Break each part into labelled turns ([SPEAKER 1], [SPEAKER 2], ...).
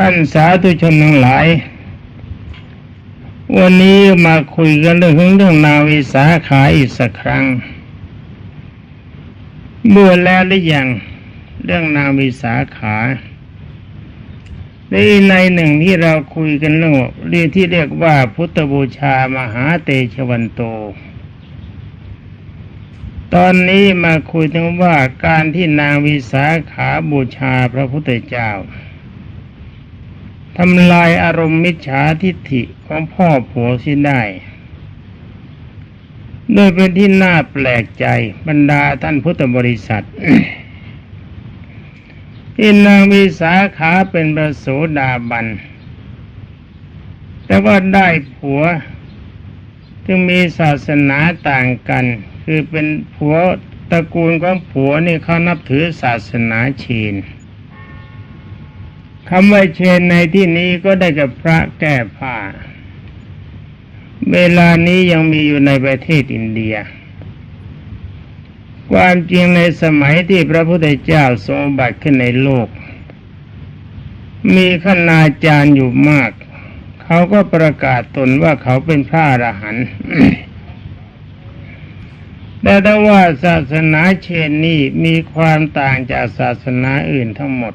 [SPEAKER 1] ท่านสาธุชนทั้งหลาย วันนี้มาคุยกันเรื่องเรื่องนางวิสาขาอีกสักครั้ง เมื่อแล้วหรือยังเรื่องนางวิสาขาในในหนึ่งที่เราคุยกันเรื่องเรียกที่เรียกว่าพุทธบูชามหาเตชวันโต ตอนนี้มาคุยถึงว่าการที่นางวิสาขาบูชาพระพุทธเจ้า ทำลายอารมณ์มิจฉาทิฏฐิของพ่อผัวสิได้โดยเป็นที่น่าแปลกใจบรรดาท่านพุทธบริษัทที่นางวิสาขาเป็นประโสดาบัน แต่ว่าได้ผัวจึงมีศาสนาต่างกัน คือเป็นผัวตระกูลของผัวนี่เขานับถือศาสนาชีน คำว่าเชนในที่นี้ก็ได้กับพระแก้ผ้า เวลานี้ยังมีอยู่ในประเทศอินเดีย ความจริงในสมัยที่พระพุทธเจ้าทรงบัติขึ้นในโลก มีขณาจารย์อยู่มาก เขาก็ประกาศตนว่าเขาเป็นพระอรหันต์แต่ถ้าว่าศาสนาเชนนี้มีความต่างจากศาสนาอื่นทั้งหมด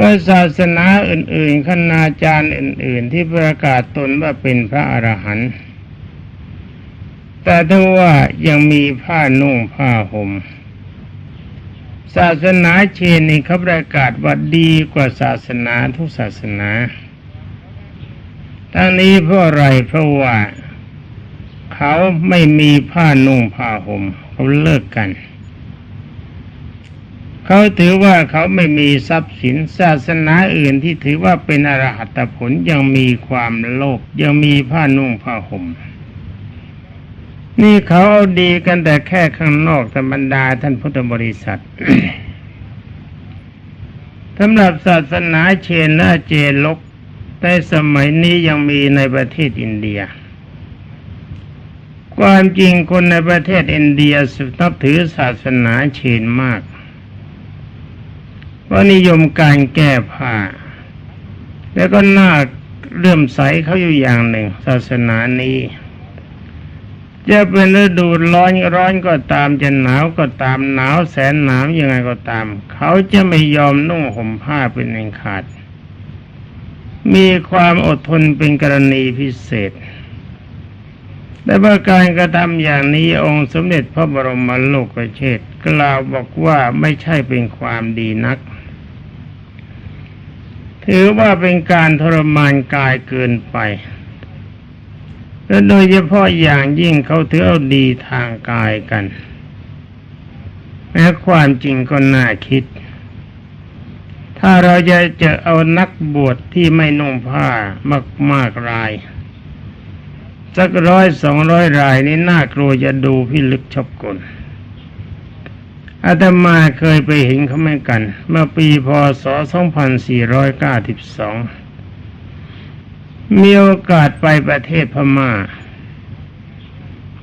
[SPEAKER 1] เมื่อศาสนาอื่น ๆ คณาจารย์อื่น ๆ ที่ประกาศตนว่าเป็นพระอรหันต์แต่ถ้าว่ายังมีผ้านุ่งผ้าหม่มศาสนาเชนนี่เขาประกาศว่าดีกว่าศาสนาทุกศาสนาทั้งนี้เพราะอะไรเพราะว่า เขาไม่มีผ้านุ่งผ้าห่มเขาเลิกกัน เขาถือว่าเขาไม่มีทรัพย์สินศาสนาอื่นที่ถือว่าเป็นอรหัตผลยังมีความโลภยังมีผ้านุ่งผ้าห่มนี่เขาเอาดีกันแต่แค่ข้างนอกธรรมดาท่านพุทธบริษัทสำหรับศาสนาเชนและเจลกแต่สมัยนี้ยังมีในประเทศอินเดีย ความจริงคนในประเทศอินเดียสุนับถือศาสนาเชนมาก ว่านิยมการแก้ผ้า แล้วก็น่าเลื่อมใสเขาอยู่อย่างหนึ่ง ศาสนานี้ จะเป็นฤดูร้อนร้อนก็ตามจะหนาวก็ตามหนาวแสนหนาวยังไงก็ตาม เขาจะไม่ยอมนุ่งห่มผ้าเป็นเองขาด มีความอดทนเป็นกรณีพิเศษแต่ว่าการกระทำอย่างนี้องค์สมเด็จพระบรมโลกเชษกล่าวบอกว่าไม่ใช่เป็นความดีนัก ถือว่าเป็นการทรมานกายเกินไป และโดยเฉพาะอย่างยิ่งเขาถือเอาดีทางกายกันแม้ความจริงก็น่าคิด ถ้าเราจะเจอเอานักบวชที่ไม่นุ่งผ้ามากมากราย สักร้อยสองร้อยรายนี่น่ากลัวจะดูพิลึกชอบกล อาตมาเคยไปเห็นเขาเหมือนกัน เมื่อปีพศ 2492 มีโอกาสไปประเทศพมา่า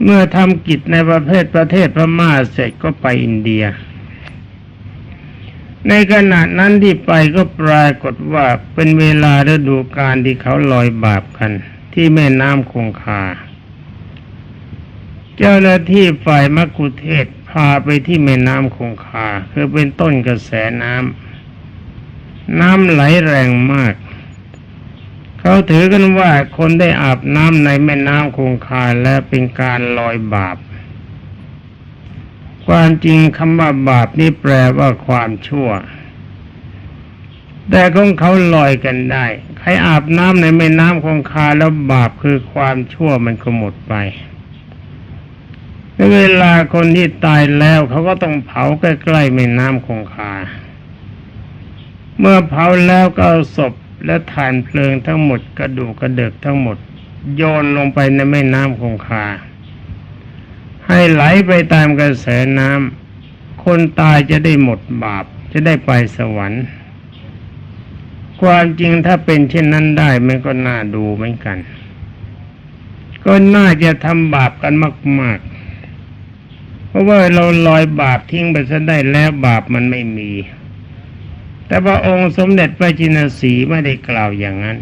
[SPEAKER 1] เมื่อทำกิจในประเทศประเทศพม่าเสร็จก็ไปอินเดีย ในขณะนั้นที่ไปก็ปรากฏว่าเป็นเวลาฤดูกาลที่เขาลอยบาปกัน ที่แม่น้ำคงคาเจ้าหน้าที่ฝ่ายมักคุเทศาไปที่แม่น้ำคงคาคือเป็นต้นกระแสน้ำน้ำไหลแรงมาก เขาถือกันว่าคนได้อาบน้ำในแม่น้ำคงคาและเป็นการลอยบาป ความจริงคำว่าบาปนี่แปลว่าความชั่ว แต่ของเขาลอยกันได้ ใครอาบน้ำในแม่น้ำคงคาแล้วบาปคือความชั่วมันก็หมดไป เวลาคนที่ตายแล้วเขาก็ต้องเผาใกล้ๆแม่น้ำคงคา เมื่อเผาแล้วก็เอาศพและถ่านเพลิงทั้งหมดกระดูกกระเดิกทั้งหมด โยนลงไปในแม่น้ำคงคา ให้ไหลไปตามกระแสน้ำคนตายจะได้หมดบาป จะได้ไปสวรรค์ ความจริงถ้าเป็นเช่นนั้นได้มันก็น่าดูเหมือนกัน ก็น่าจะทำบาปกันมาก ๆ ราะว่าเราลอยบาปทิ้งไปซะได้แล้วบาปมันไม่มี แต่พระองค์สมเด็จพระจินสีไม่ได้กล่าวอย่างนั้น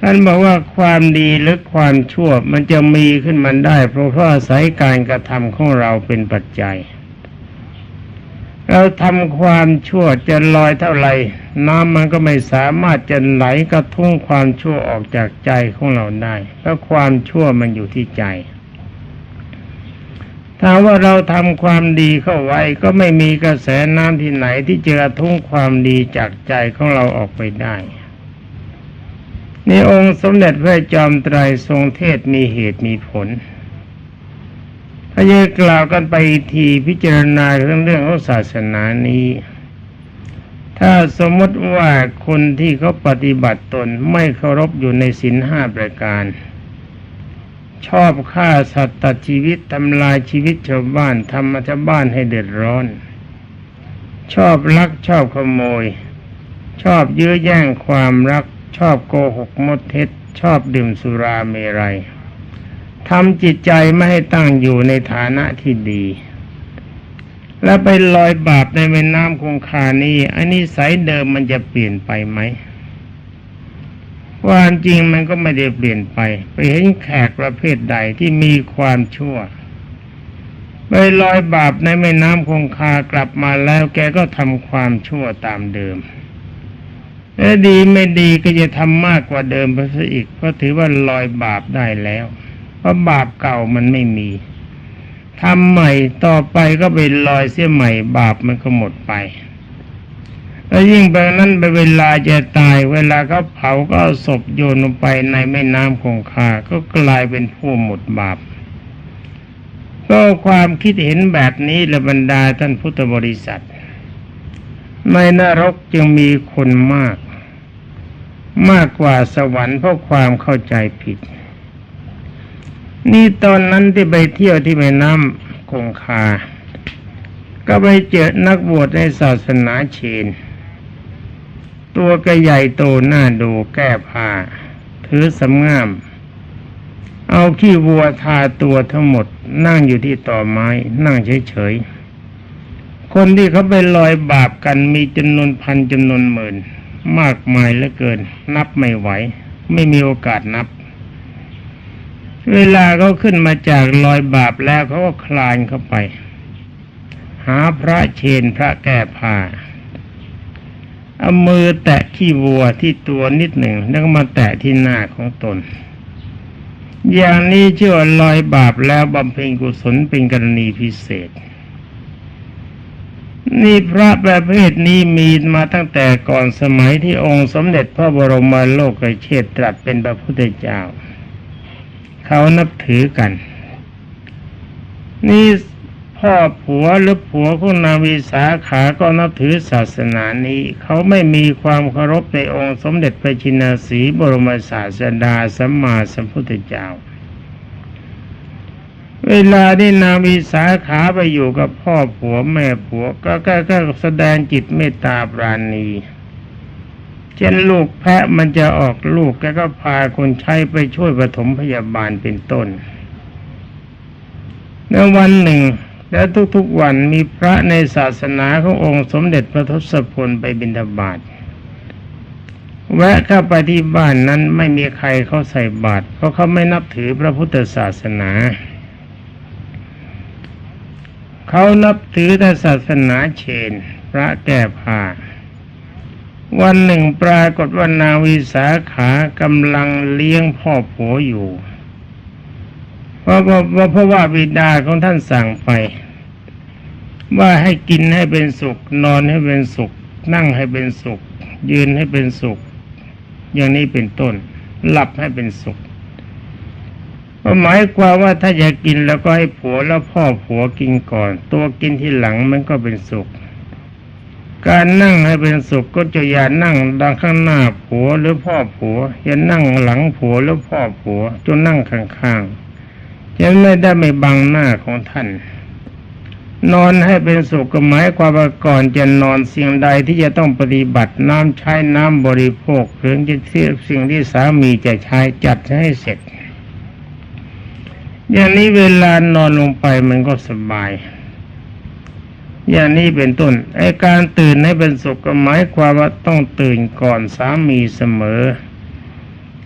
[SPEAKER 1] ท่านบอกว่าความดีหรือความชั่วมันจะมีขึ้นมันได้ เพราะเพราะอาศัยการกระทำของเราเป็นปัจจัย เราทำความชั่วจะลอยเท่าไหร่ น้ำมันก็ไม่สามารถจะไหลกระทุ้งความชั่วออกจากใจของเราได้เพราะความชั่วมันอยู่ที่ใจ ถ้าว่าเราทำความดีเข้าไว้ก็ไม่มีกระแสน้ำที่ไหนที่จะทุ้งความดีจากใจของเราออกไปได้นี่องค์สมเด็จพระจอมไตรทรงเทศมีเหตุมีผลถ้าจะกล่าวกันไปทีพิจารณาเรื่องเรื่องของศาสนานี้ ถ้าสมมติว่าคนที่เขาปฏิบัติตนไม่เคารพอยู่ในศีลห้าประการ ชอบฆ่าสัตว์ตัดชีวิตทำลายชีวิตชาวบ้านทำมาชาวบ้านให้เดือดร้อน ชอบลักชอบขโมย ชอบยื้อแย่งความรัก ชอบโกหกมดเท็จ ชอบดื่มสุราเมรัยทำจิตใจไม่ให้ตั้งอยู่ในฐานะที่ดี แล้วไปลอยบาปในแม่น้ำคงคานี้อันนี้สายเดิมมันจะเปลี่ยนไปไหม ความจริงมันก็ไม่ได้เปลี่ยนไป ไปเห็นแขกประเภทใดที่มีความชั่วไปลอยบาปในแม่น้ำคงคากลับมาแล้วแกก็ทำความชั่วตามเดิมและดีไม่ดีก็จะทำมากกว่าเดิมไปซะอีกเพราะถือว่าลอยบาปได้แล้ว เพราะบาปเก่ามันไม่มีทำใหม่ต่อไปก็ไปลอยเสียใหม่บาปมันก็หมดไป แล้วยิ่งแบบนั้นไปเวลาจะตาย เวลาเขาเผาก็เอาศพโยนลงไปในแม่น้ำคงคาก็กลายเป็นผู้หมดบาปก็ความคิดเห็นแบบนี้ละบรรดาท่านพุทธบริษัท ในนรกจึงมีคนมาก มากกว่าสวรรค์เพราะความเข้าใจผิด นี่ตอนนั้นที่ไปเที่ยวที่แม่น้ำคงคา ก็ไปเจอนักบวชในศาสนาเชน ตัวก็ใหญ่โตหน้าดูแก้ผ้า ถือสำงาม เอาขี้วัวทาตัวทั้งหมด นั่งอยู่ที่ต่อไม้ นั่งเฉยๆ คนที่เขาไปลอยบาปกันมีจำนวนพันจำนวนหมื่น มากมายเหลือเกิน นับไม่ไหว ไม่มีโอกาสนับ เวลาเขาขึ้นมาจากลอยบาปแล้วเขาก็คลานเข้าไป หาพระเชนพระแก้ผ้า เอามือแตะขี้วัวที่ตัวนิดหนึ่งแล้วก็มาแตะที่หน้าของตน อย่างนี้เชื่อว่าลอยบาปแล้วบำเพ็ญกุศลเป็นกรณีพิเศษ นี่พระประเภทนี้มีมาตั้งแต่ก่อนสมัยที่องค์สมเด็จพระบรมโลกเชษตรัสเป็นพระพุทธเจ้า เขานับถือกัน นี่ พ่อผัวหรือผัวของนางวิสาขาก็นับถือศาสนานี้ เขาไม่มีความเคารพในองค์สมเด็จพระชินสีบรมศาสดาสัมมาสัมพุทธเจ้า เวลาที่นางวิสาขาไปอยู่กับพ่อผัวแม่ผัวก็ก็ก็แสดงจิตเมตตาปราณีเช่นลูกแพะมันจะออกลูกแกก็พาคนใช้ไปช่วยปฐมพยาบาลเป็นต้นในวันหนึ่ง และทุกๆวันมีพระในศาสนาขององค์สมเด็จพระทศพลไปบิณฑบาตแวะเข้าไปที่บ้านนั้นไม่มีใครเขาใส่บาตรเพราะเขาไม่นับถือพระพุทธศาสนาเขานับถือแต่ศาสนาเชน พระแก้ผ้าวันหนึ่งปรากฏว่านางวิสาขากำลังเลี้ยงพ่อผัวอยู่ เพราะว่าเพราะว่าบิดาของท่านสั่งไป ว่าให้กินให้เป็นสุข นอนให้เป็นสุข นั่งให้เป็นสุข ยืนให้เป็นสุข อย่างนี้เป็นต้น หลับให้เป็นสุขหมายความว่าถ้าอยากกินแล้วก็ให้ผัวแล้วพ่อผัวกินก่อน ตัวกินที่หลังมันก็เป็นสุข การนั่งให้เป็นสุขก็จะอย่านั่งดังข้างหน้าผัวหรือพ่อผัว อย่านั่งหลังผัวหรือพ่อผัวจนนั่งข้างๆ จะไม่ได้ไม่บังหน้าของท่าน นอนให้เป็นสุขก็หมายความว่าก่อนจะนอนสิ่งใดที่จะต้องปฏิบัติน้ำใช้น้ำบริโภคหรือจะเทียบสิ่งที่สามีจะใช้จัดให้เสร็จ อย่างนี้เวลานอนลงไปมันก็สบายอย่างนี้เป็นต้นไอการตื่นให้เป็นสุขก็หมายความว่าต้องตื่นก่อนสามีเสมอ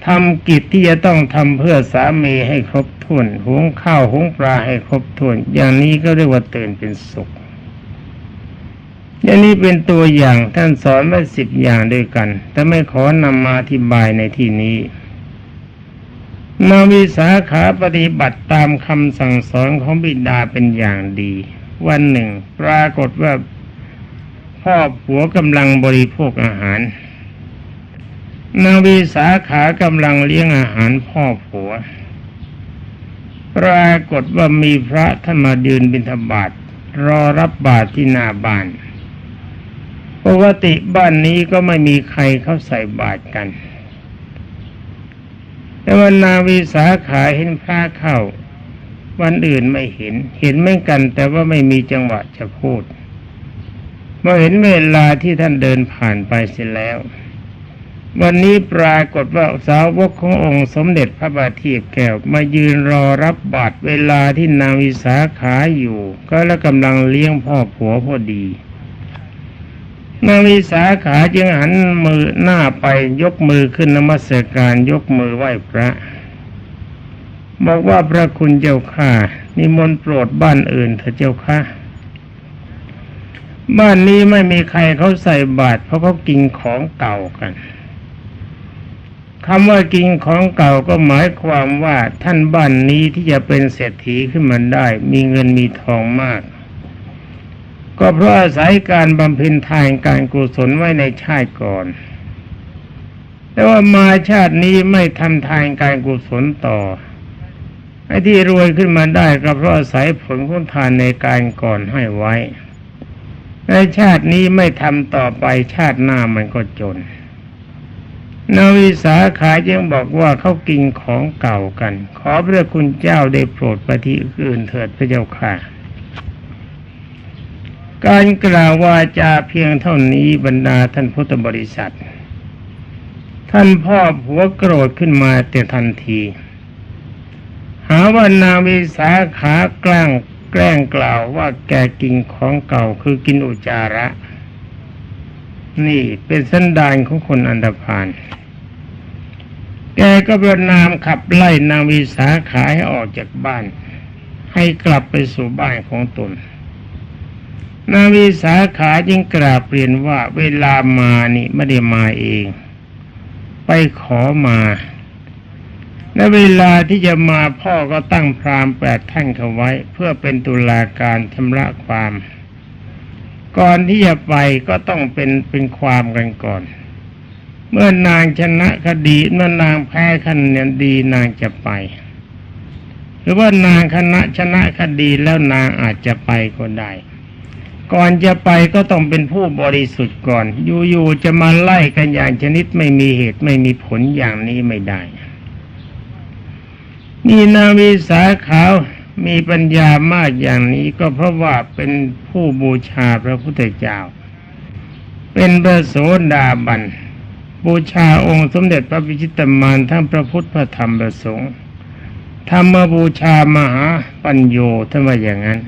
[SPEAKER 1] ทำกิจที่จะต้องทำเพื่อสามีให้ครบถ้วนหุงข้าวหุงปลาให้ครบถ้วน อย่างนี้ก็เรียกว่าตื่นเป็นสุข อย่างนี้เป็นตัวอย่างท่านสอนไว้สิบอย่างด้วยกัน แต่ไม่ขอนำมาอธิบายในที่นี้นาวิสาขาปฏิบัติตามคำสั่งสอนของบิดาเป็นอย่างดี วันหนึ่ง ปรากฏว่าพ่อผัวกำลังบริโภคอาหาร นางวิสาขากำลังเลี้ยงอาหารพ่อผัว ปรากฏว่ามีพระท่านมายืนบิณฑบาตรอรับบาตรที่หน้าบ้านปกติบ้านนี้ก็ไม่มีใครเข้าใส่บาตรกัน แต่วันนางวิสาขาเห็นพระเข้า วันอื่นไม่เห็น เห็นเหมือนกัน แต่ว่าไม่มีจังหวะจะพูดเมื่อเห็นเวลาที่ท่านเดินผ่านไปเสร็จแล้ว วันนี้ปรากฏว่าสาวกขององค์สมเด็จพระบาทีแก้วมายืนรอรับบาตรเวลาที่นางวิสาขาอยู่ ก็แล้วกำลังเลี้ยงพ่อผัวพอดี นางวิสาขาจึงหันมือหน้าไปยกมือขึ้นนมัสการยกมือไหว้พระ บอกว่าพระคุณเจ้าข้านิมนต์โปรดบ้านอื่นเถอะเจ้าข้าบ้านนี้ไม่มีใครเขาใส่บาตรเพราะเขากินของเก่ากัน คำว่ากินของเก่าก็หมายความว่าท่านบ้านนี้ที่จะเป็นเศรษฐีขึ้นมาได้ มีเงินมีทองมาก ก็เพราะอาศัยการบำเพ็ญทานการกุศลไว้ในชาติก่อน แต่ว่ามาชาตินี้ไม่ทำทานการกุศลต่อไอ้ที่รวยขึ้นมาได้ก็เพราะอาศัยผลของทานในการก่อนให้ไว้ในชาตินี้ไม่ทำต่อไปชาติหน้ามันก็จน นาวิสาขายังบอกว่าเขากินของเก่ากัน ขอพระคุณเจ้าได้โปรดปที่อื่นเถิดพระเจ้าค่ะ การกล่าววาจาเพียงเท่านี้บรรดาท่านพุทธบริษัท ท่านพ่อผัวโกรธขึ้นมาแต่ทันที หาว่านาวิสาขาแกล้งแกล้งกล่าวว่าแกกินของเก่าคือกินอุจาระ นี่เป็นสันดานของคนอันดพานแกก็ประนามขับไล่นางวิสาขาให้ออกจากบ้าน ให้กลับไปสู่บ้านของตน นางวิสาขาจึงกราบเรียนว่าเวลามานี่ไม่ได้มาเอง ไปขอมาและเวลาที่จะมาพ่อก็ตั้งพรามแปดท่านเขาไว้ เพื่อเป็นตุลาการชำระความ ก่อนที่จะไปก็ต้องเป็นเป็นความกันก่อน เมื่อนางชนะคดีเมื่อนางแพ้คะแนนดีนางจะไป หรือว่านางคณะชนะคดีแล้วนางอาจจะไปก็ได้ ก่อนจะไปก็ต้องเป็นผู้บริสุทธิ์ก่อน อยู่ๆจะมาไล่กันอย่างชนิดไม่มีเหตุไม่มีผลอย่างนี้ไม่ได้นี่นาวิสาขาว มีปัญญามากอย่างนี้ก็เพราะว่าเป็นผู้บูชาพระพุทธเจ้า เป็นพระโสดาบัน บูชาองค์สมเด็จพระพิชิตมารทั้งพระพุทธพระธรรมพระสงฆ์ธรรมบูชามหาปัญโยท่านว่าอย่างนั้น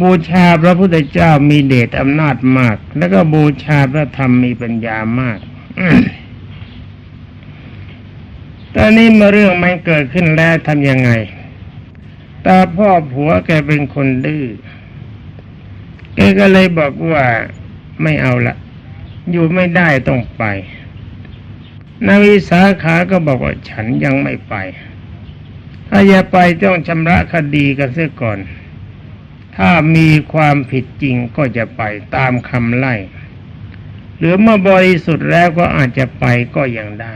[SPEAKER 1] บูชาพระพุทธเจ้ามีเดชอำนาจมาก แล้วก็บูชาพระธรรมมีปัญญามากตอนนี้เมื่อเรื่องมันเกิดขึ้นแล้วทำยังไง ตาพ่อผัวแกเป็นคนดื้อแกก็เลยบอกว่าไม่เอาละอยู่ไม่ได้ต้องไปนาวิสาขาก็บอกว่าฉันยังไม่ไป ถ้าจะไปต้องชำระคดีกันเสียก่อน ถ้ามีความผิดจริงก็จะไปตามคำไล่ หรือเมื่อบริสุทธิ์แล้วก็อาจจะไปก็ยังได้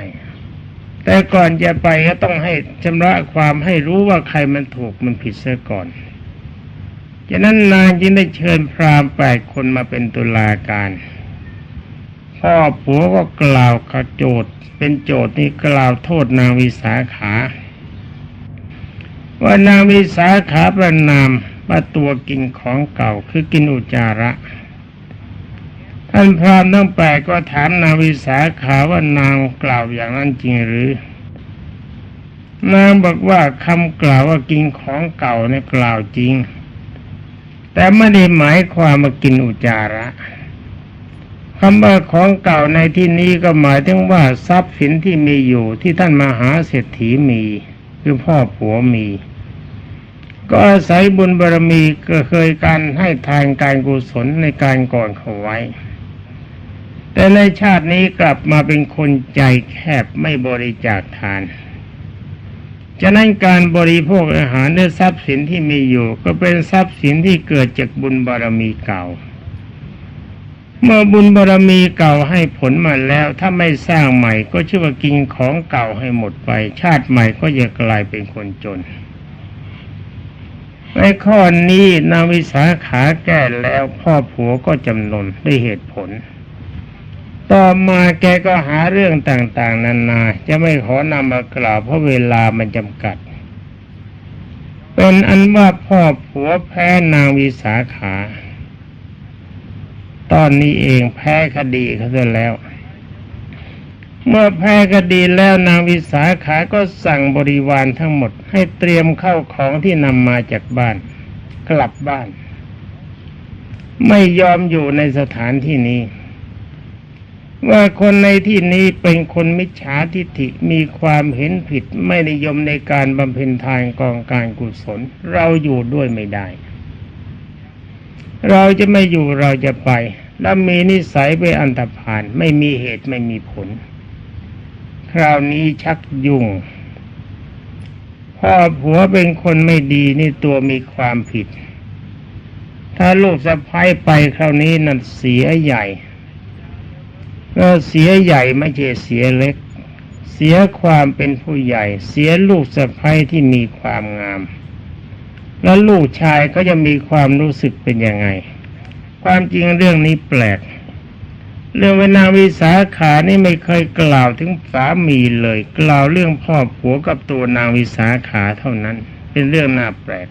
[SPEAKER 1] แต่ก่อนจะไปก็ต้องให้ชำระความให้รู้ว่าใครมันถูกมันผิดเสียก่อนจากนั้นนางจึงได้เชิญพราหมณ์แปดคนมาเป็นตุลาการ พ่อผัวก็กล่าวขโจทย์เป็นโจทย์นี้กล่าวโทษนางวิสาขา ว่านางวิสาขาประนามว่าตัวกินของเก่าคือกินอุจาระ ท่านพรามทั้งแปดก็ถามนางวิสาขาว่านางกล่าวอย่างนั้นจริงหรือ นางบอกว่าคำกล่าวว่ากินของเก่าเนี่ยกล่าวจริง แต่ไม่ได้หมายความมากินอุจจาระคำว่าของเก่าในที่นี้ก็หมายถึงว่าทรัพย์สินที่มีอยู่ที่ท่านมหาเศรษฐีมีคือพ่อผัวมี ก็อาศัยบุญบารมีก็เคยการให้ทานการกุศลในการก่อนเขาไว้ แต่ในชาตินี้กลับมาเป็นคนใจแคบไม่บริจาคทานฉะนั้นการบริโภคอาหารด้วยทรัพย์สินที่มีอยู่ ก็เป็นทรัพย์สินที่เกิดจากบุญบารมีเก่า เมื่อบุญบารมีเก่าให้ผลมาแล้ว ถ้าไม่สร้างใหม่ก็ชื่อว่ากินของเก่าให้หมดไป ชาติใหม่ก็จะกลายเป็นคนจนในข้อนี้นางวิสาขาแก้แล้วพ่อผัวก็จำนนด้วยเหตุผล ต่อมาแกก็หาเรื่องต่างๆ นานาจะไม่ขอนำมากล่าวเพราะเวลามันจำกัด เป็นอันว่าพ่อผัวแพ้นางวิสาขา ตอนนี้เองแพ้คดีเขาเสียแล้ว เมื่อแพ้คดีแล้วนางวิสาขาก็สั่งบริวารทั้งหมด ให้เตรียมเข้าของที่นำมาจากบ้าน กลับบ้าน ไม่ยอมอยู่ในสถานที่นี้ ว่าคนในที่นี้เป็นคนมิจฉาทิฐิมีความเห็นผิดไม่นิยมในการบำเพ็ญทานกองการกุศล เราอยู่ด้วยไม่ได้ เราจะไม่อยู่เราจะไป แล้วมีนิสัยไปอันตรพานไม่มีเหตุไม่มีผล คราวนี้ชักยุ่งพ่อผัวเป็นคนไม่ดีนี่ตัวมีความผิด ถ้าลูกสะพ้ายไปคราวนี้นั่นเสียใหญ่ ก็เสียใหญ่ไม่ใช่เสียเล็ก เสียความเป็นผู้ใหญ่ เสียลูกสะพ้ายที่มีความงาม แล้วลูกชายก็จะมีความรู้สึกเป็นยังไง ความจริงเรื่องนี้แปลก เรื่องเวนาวิสาขานี่ไม่เคยกล่าวถึงสามีเลย กล่าวเรื่องพ่อผัวกับตัวนางวิสาขาเท่านั้น เป็นเรื่องน่าแปลก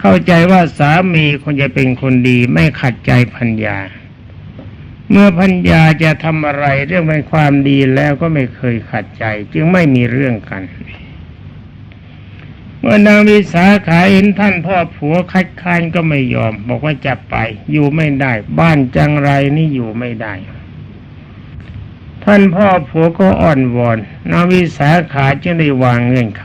[SPEAKER 1] เข้าใจว่าสามีคงจะเป็นคนดีไม่ขัดใจพัญญา เมื่อพัญญาจะทำอะไรเรื่องเป็นความดีแล้วก็ไม่เคยขัดใจ จึงไม่มีเรื่องกัน เมื่อนางวิสาขาเห็นท่านพ่อผัวคัดค้านก็ไม่ยอม บอกว่าจะไป อยู่ไม่ได้ บ้านจังไรนี่อยู่ไม่ได้ ท่านพ่อผัวก็อ่อนวอนนางวิสาขาจึงได้วางเงื่อนไข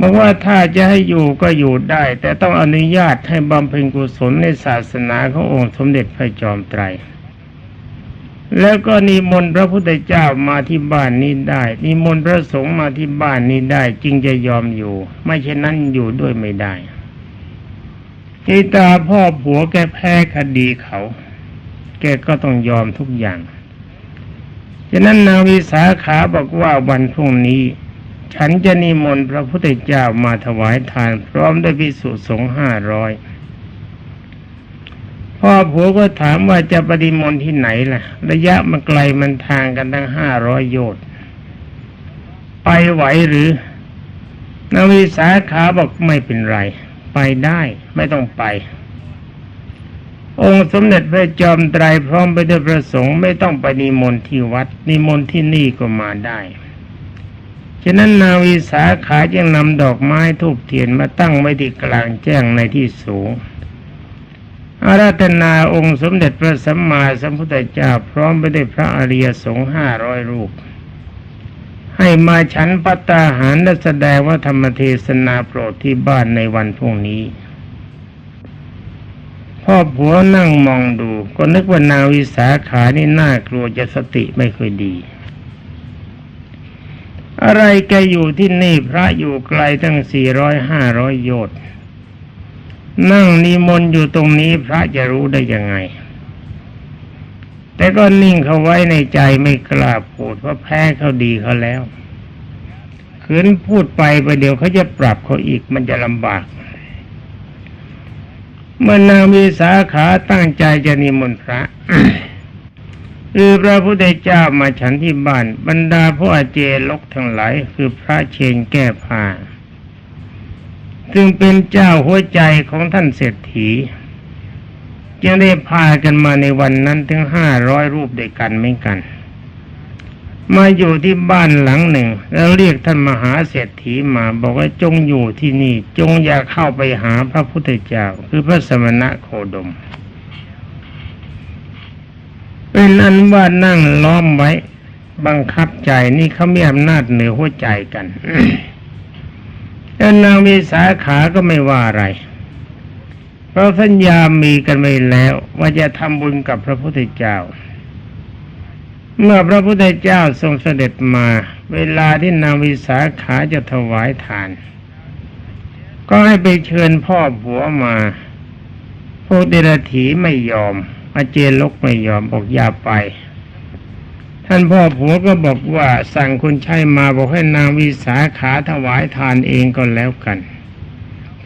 [SPEAKER 1] บอกว่าถ้าจะให้อยู่ก็อยู่ได้ แต่ต้องอนุญาตให้บำเพ็ญกุศลในศาสนาขององค์สมเด็จพระจอมไตร แล้วก็นิมนต์พระพุทธเจ้ามาที่บ้านนี้ได้ นิมนต์พระสงฆ์มาที่บ้านนี้ได้ จึงจะยอมอยู่ ไม่เช่นนั้นอยู่ด้วยไม่ได้ทีตาพ่อผัวแกแพ้คดีเขา แกก็ต้องยอมทุกอย่างฉะนั้นนางวิสาขาบอกว่าวันพรุ่งนี้ ฉันจะนิมนต์พระพุทธเจ้ามาถวายทาน พร้อมด้วยพิสุสงฆ์ห้าร้อยพ่อผัวก็ถามว่าจะปฏิมนต์ที่ไหนล่ะ ระยะมันไกลมันทางกันตั้งห้าร้อยโยชน์ไปไหวหรือนาวิสาขาบอกไม่เป็นไร ไปได้ไม่ต้องไป องค์สมเด็จพระจอมไตรพร้อมไปด้วยพระสงฆ์ไม่ต้องไปนิมนต์ที่วัด นิมนต์ที่นี่ก็มาได้ ฉะนั้นนาวิสาขาจึงนำดอกไม้ทูบเทียนมาตั้งไว้ที่กลางแจ้งในที่สูง อาราธนาองค์สมเด็จพระสัมมาสัมพุทธเจ้าพร้อมไปด้วยพระอริยสงฆ์ห้าร้อยรูป ให้มาฉันพัตตาหารและแสดงว่าธรรมเทศนาโปรดที่บ้านในวันพรุ่งนี้พ่อผัวนั่งมองดู ก็นึกว่านางวิสาขานี่น่ากลัวจะสติไม่ค่อยดี อะไรแกอยู่ที่นี่พระอยู่ไกลตั้งสี่ร้อยห้าร้อยโยชน์นั่งนิมนต์อยู่ตรงนี้พระจะรู้ได้ยังไง แต่ก็นิ่งเขาไว้ในใจไม่กล้าพูดเพราะแพ้เขาดีเขาแล้วขืนพูดไปไปเดี๋ยวเขาจะปรับเขาอีกมันจะลำบาก เมื่อนางมีสาขาตั้งใจจะนิมนต์พระ คือพระพุทธเจ้ามาฉันที่บ้าน บรรดาพวกอาเจลกทั้งหลายคือพระเชนแก้ผ้าซึ่งเป็นเจ้าหัวใจของท่านเศรษฐีจึงได้พากันมาในวันนั้นถึงห้าร้อยรูปด้วยกันไม่กัน มาอยู่ที่บ้านหลังหนึ่ง แล้วเรียกท่านมหาเศรษฐีมาบอกว่าจงอยู่ที่นี่ จงอย่าเข้าไปหาพระพุทธเจ้า คือพระสมณะโคดม เป็นอันว่านั่งล้อมไว้ บังคับใจนี่เขามีอำนาจเหนือหัวใจกันแล้วนางวิสาขาก็ไม่ว่าอะไร เพราะสัญญามีกันไว้แล้ว ว่าจะทำบุญกับพระพุทธเจ้า เมื่อพระพุทธเจ้าทรงเสด็จมา เวลาที่นางวิสาขาจะถวายทาน ก็ให้ไปเชิญพ่อผัวมาพวกเดรัจฉีไม่ยอม อาเจนลกไม่ยอมบอกอย่าไป ท่านพ่อผัวก็บอกว่าสั่งคุณใช้มาบอกให้นางวิสาขาถวายทานเองก็แล้วกัน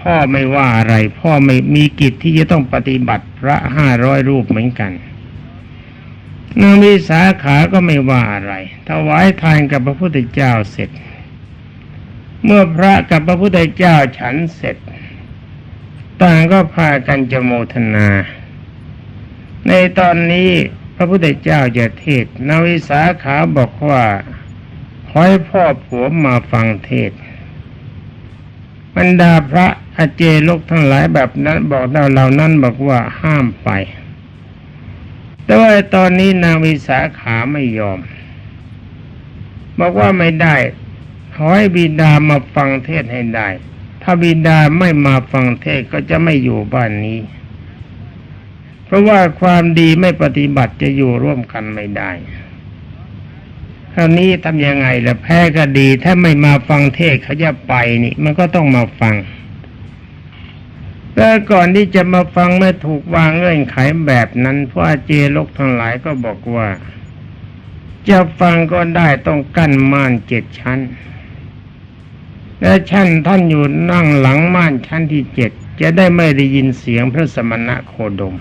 [SPEAKER 1] พ่อไม่ว่าอะไร พ่อไม่มีกิจที่จะต้องปฏิบัติพระห้าร้อยรูปเหมือนกันนางวิสาขาก็ไม่ว่าอะไรถวายทานกับพระพุทธเจ้าเสร็จ เมื่อพระกับพระพุทธเจ้าฉันเสร็จ ต่างก็พากันจะโมทนา ในตอนนี้พระพุทธเจ้าจะเทศนางวิสาขาบอกว่าขอให้พ่อผัวมาฟังเทศบรรดาพระอาเจโลกทั้งหลายแบบนั้นบอกเราเหล่านั้นบอกว่าห้ามไป แต่ว่าตอนนี้นางวิสาขาไม่ยอม บอกว่าไม่ได้ขอให้บิดามาฟังเทศให้ได้ ถ้าบิดาไม่มาฟังเทศก็จะไม่อยู่บ้านนี้ ราะว่าความดีไม่ปฏิบัติจะอยู่ร่วมกันไม่ได้ คราวนี้ทำยังไงล่ะแพ้ก็ดี ถ้าไม่มาฟังเทศเขาจะไปนี่ มันก็ต้องมาฟัง แต่ก่อนที่จะมาฟังไม่ถูกวางเงื่อนไขแบบนั้นพระอเจโลกทั้งหลายก็บอกว่า จะฟังก็ได้ต้องกั้นม่านเจ็ดชั้น และชั้นท่านอยู่นั่งหลังม่านชั้นที่เจ็ดจะได้ไม่ได้ยินเสียงพระสมณะโคดม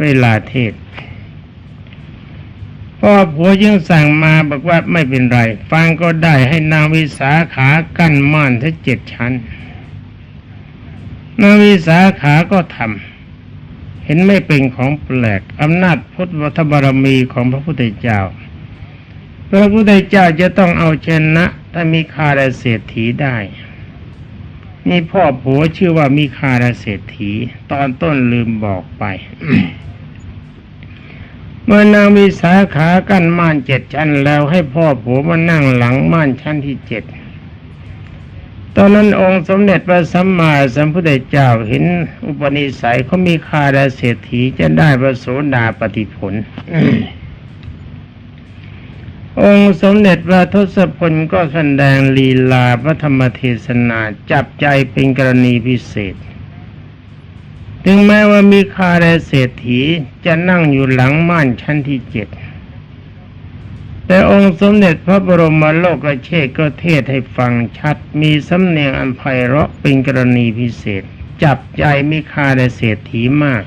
[SPEAKER 1] เวลาเทศพ่อผัวยังสั่งมาบอกว่าไม่เป็นไร ฟังก็ได้ให้นางวิสาขากั้นม่านทั้งเจ็ดชั้นนางวิสาขาก็ทำเห็นไม่เป็นของแปลกอำนาจพุทธวัฒบารมีของพระพุทธเจ้า พระพุทธเจ้าจะต้องเอาชนะถ้ามีคาราเศรษฐีได้ นี่พ่อผัวชื่อว่ามีคาราเศรษฐี ตอนต้นลืมบอกไป เมื่อนางวิสาขากั้นม่านเจ็ดชั้นแล้วให้พ่อผัวมานั่งหลังม่านชั้นที่เจ็ดตอนนั้นองค์สมเด็จพระสัมมาสัมพุทธเจ้าเห็นอุปนิสัยเขามีคาราเศรษฐีจะได้พระโสดาปฏิผล องค์สมเด็จพระทศพลก็แสดงลีลาพระธรรมเทศนาจับใจเป็นกรณีพิเศษ ถึงแม้ว่ามีคาราเศรษฐีจะนั่งอยู่หลังม่านชั้นที่เจ็ด แต่องค์สมเด็จพระบรมโลกเชษก็เทศให้ฟังชัด มีสำเนียงอันไพเราะเป็นกรณีพิเศษ จับใจมีคาราเศรษฐีมาก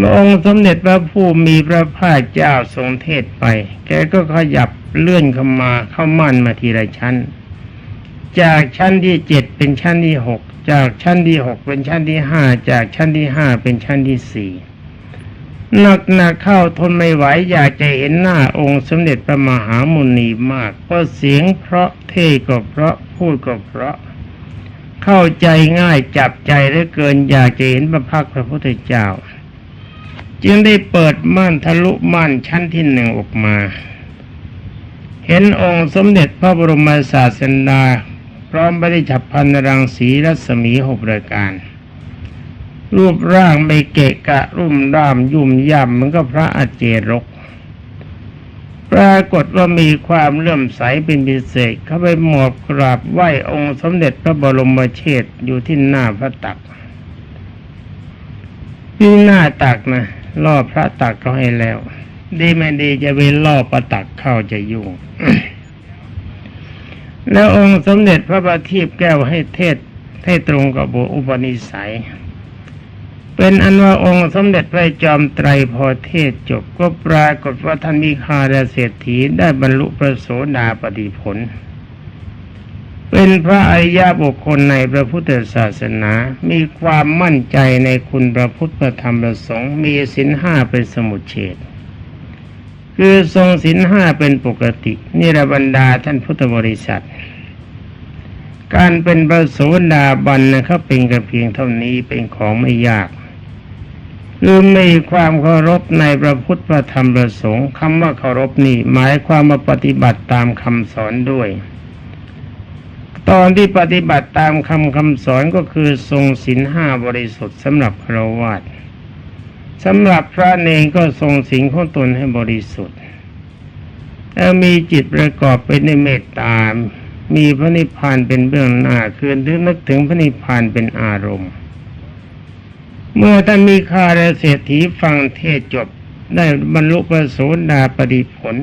[SPEAKER 1] เมื่อองค์สมเด็จพระผู้มีพระภาคเจ้าทรงเทศไป แกก็ขยับเลื่อนเข้ามาเข้ามั่นมาทีละชั้น จากชั้นที่เจ็ดเป็นชั้นที่หกจากชั้นที่หกเป็นชั้นที่ห้าจากชั้นที่ห้าเป็นชั้นที่สี่หนักหนักเข้าทนไม่ไหวอยากจะเห็นหน้าองค์สมเด็จพระมหามุนีมากเพราะเสียงเพราะเท่ก็เพราะพูดก็เพราะ เข้าใจง่ายจับใจเหลือเกินอยากจะเห็นพระพักตร์พระพุทธเจ้า จึงได้เปิดม่านทะลุม่านชั้นที่หนึ่งออกมา เห็นองค์สมเด็จพระบรมศาสดาพร้อมบริฉับพันรังสีรัศมีหกประการ รูปร่างไม่เกะกะรุ่มร่ามยุ่มย่ำมือนกับพระอาเจรก ปรากฏว่ามีความเลื่อมใสเป็นพิเศษ เข้าไปหมอบกราบไหว้องค์สมเด็จพระบรมเชษฐ์อยู่ที่หน้าพระตักที่หน้าตักนะ ล่อพระตักเขาให้แล้ว ดีไม่ดีจะไปล่อประตักเข้าจะยุ่ง แล้วองค์สมเด็จพระบาทีพแก้วให้เทศให้ตรงกับบุอุปนิสัย เป็นอันว่าองค์สมเด็จพระจอมไตรพอเทศจบก็ปรากฏว่าท่านมีคาราเศรษฐีได้บรรลุพระโสดาปฏิผล เป็นพระอริยบุคคลในพระพุทธศาสนา มีความมั่นใจในคุณพระพุทธธรรมพระสงฆ์มีศีลห้าเป็นสมุทเฉดคือทรงศีลห้าเป็นปกตินี่ระบรรดาท่านพุทธบริษัท การเป็นพระโสดาบันนะครับเป็นกระเพียงเท่านี้เป็นของไม่ยากหรือมีความเคารพในพระพุทธพระธรรมพระสงฆ์คำว่าเคารพนี่หมายความมาปฏิบัติตามคำสอนด้วย ตอนที่ปฏิบัติตามคำคำสอนก็คือทรงศีลห้าบริสุทธิ์สำหรับพระวาสสำหรับพระเนงก็ทรงศีลของตนให้บริสุทธิ์แล้วมีจิตประกอบไปในเมตตา มีพระนิพพานเป็นเบื้องหน้าคือนึกถึงพระนิพพานเป็นอารมณ์ เมื่อท่านมีคาและเศรษฐีฟังเทศจบได้บรรลุพระโสดาปฏิผล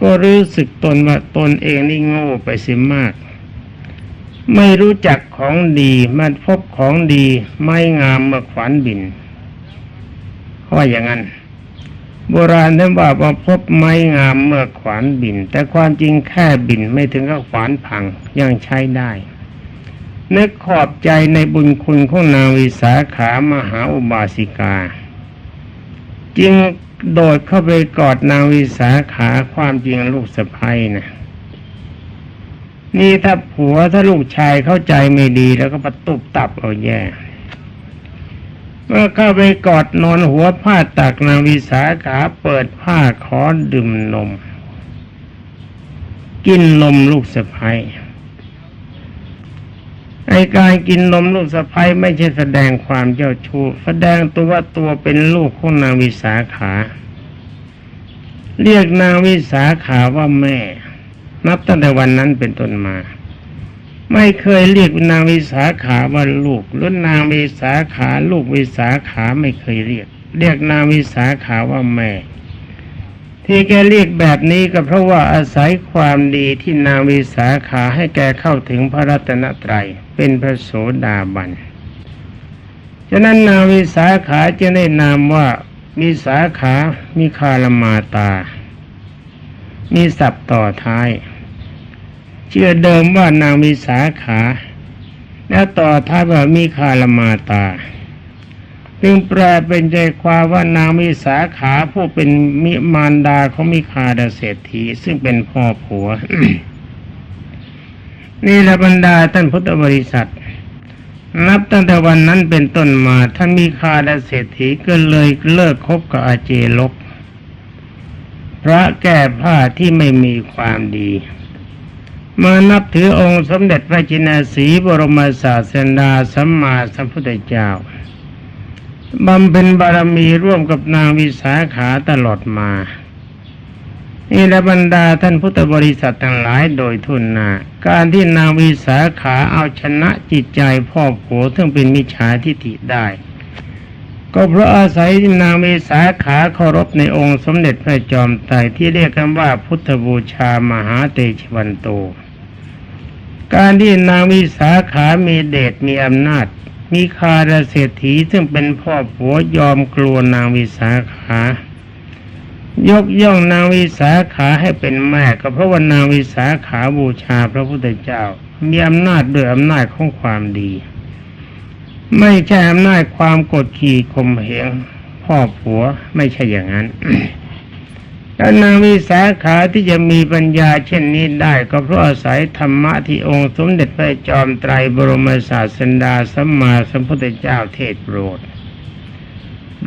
[SPEAKER 1] ก็รู้สึกตนว่าตนเองนี่โง่ไปเสียมาก ไม่รู้จักของดีมันพบของดีไม่งามเมื่อขวานบินเขาว่าอย่างนั้น โบราณท่านว่าว่าพบไม้งามเมื่อขวานบิน แต่ความจริงแค่บินไม่ถึงกับขวานพังยังใช้ได้ นึกขอบใจในบุญคุณของนางวิสาขามหาอุบาสิกา จึงโดดเข้าไปกอดนางวิสาขาความจริงลูกสะพ้ยนะ นี่ถ้าผัวถ้าลูกชายเข้าใจไม่ดีแล้วก็ประตุบตับเอาแย่เมื่อเข้าไปกอดนอนหัวผ้าตักนางวิสาขาเปิดผ้าขอดื่มนม กินนมลูกสะพ้ยไอการกินนมลูกสะพ้ยไม่ใช่แสดงความเจ้าชู้แสดงตัวว่าตัวเป็นลูกของนางวิสาขา เรียกนางวิสาขาว่าแม่ นับตั้งแต่วันนั้นเป็นต้นมา ไม่เคยเรียกนางวิสาขาว่าลูกหรือนางวิสาขาลูกวิสาขาไม่เคยเรียก เรียกนางวิสาขาว่าแม่ ที่แกเรียกแบบนี้ก็เพราะว่าอาศัยความดีที่นางวิสาขาให้แกเข้าถึงพระรัตนตรัยเป็นพระโสดาบันฉะนั้นนางวิสาขาจะได้นามว่ามีสาขา มีคารมาตา มีศัพท์ต่อท้าย เชื่อเดิมว่านางมีสาขา แล้วต่อท้ายว่ามีคารมาตาจึงแปลเป็นใจความว่านางมีสาขาผู้เป็นมิมารดาของมิคาดาเศรษฐีซึ่งเป็นพ่อผัว นี่แหละบรรดาท่านพุทธบริษัท นับตั้งแต่วันนั้นเป็นต้นมาท่านมีคาดาเศรษฐีก็เลยเลิกคบกับอาเจลก พระแก้ผ้าที่ไม่มีความดีมานับถือองค์สมเด็จพระจินาสีบรมศาสดาสัมมาสัมพุทธเจ้าบำเพ็ญบารมีร่วมกับนางวิสาขาตลอดมานี่และบรรดาท่านพุทธบริษัททั้งหลายโดยทุนนาการที่นางวิสาขาเอาชนะจิตใจพ่อผัวซึ่งเป็นมิจฉาทิฏฐิได้ ก็เพราะอาศัยนางวิสาขาเคารพในองค์สมเด็จพระจอมไตรที่เรียกกันว่าพุทธบูชามหาเตชวันโต การที่นางวิสาขามีเดชมีอำนาจ มีคาราเศรษฐีซึ่งเป็นพ่อผัวยอมกลัวนางวิสาขายกย่องนางวิสาขาให้เป็นแม่ก็เพราะว่านางวิสาขาบูชาพระพุทธเจ้า มีอำนาจด้วยอำนาจของความดี ไม่ใช่อำนาจความกดขี่ข่มเหงพ่อผัวไม่ใช่อย่างนั้นแล้วนางวิสาขาที่จะมีปัญญาเช่นนี้ได้ก็เพราะอาศัยธรรมะที่องค์สมเด็จพระจอมไตรบรมศาสดาสัมมาสัมพุทธเจ้าเทศโปรด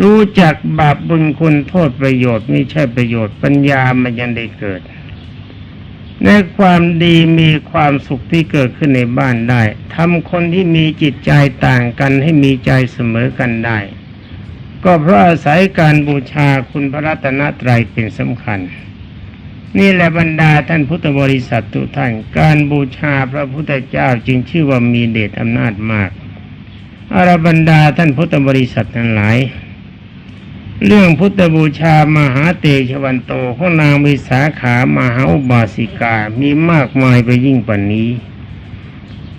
[SPEAKER 1] รู้จักบาปบุญคุณโทษประโยชน์ไม่ใช่ประโยชน์ปัญญามันยังได้เกิด ในความดีมีความสุขที่เกิดขึ้นในบ้านได้ทำคนที่มีจิตใจต่างกันให้มีใจเสมอกันได้ ก็เพราะอาศัยการบูชาคุณพระรัตนตรัยเป็นสำคัญ นี่แหละบรรดาท่านพุทธบริษัททุกท่าน การบูชาพระพุทธเจ้าจึงชื่อว่ามีเดชอำนาจมากอารบรรดาท่านพุทธบริษัททั้งหลาย เรื่องพุทธบูชามหาเตชวันโตของนางวิสาขามหาอุบาสิกา มีมากมายไปยิ่งกว่านี้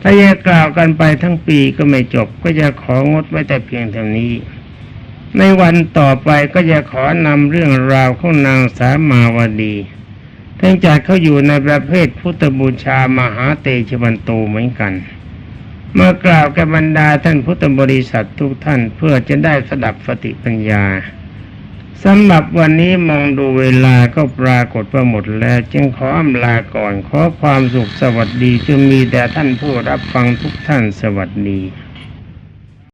[SPEAKER 1] ถ้าจะกล่าวกันไปทั้งปีก็ไม่จบก็จะของดไว้แต่เพียงเท่านี้ ในวันต่อไปก็จะขอนำเรื่องราวของนางสามาวดีทั้งจากเขาอยู่ในประเภทพุทธบูชามหาเตชวันโตเหมือนกันเมื่อกล่าวกับบรรดาท่านพุทธบริษัททุกท่านเพื่อจะได้สดับสติปัญญา สำหรับวันนี้มองดูเวลาก็ปรากฏว่าหมดแล้ว จึงขออำลาก่อน ขอความสุขสวัสดีจะมีแด่ท่านผู้รับฟังทุกท่านสวัสดี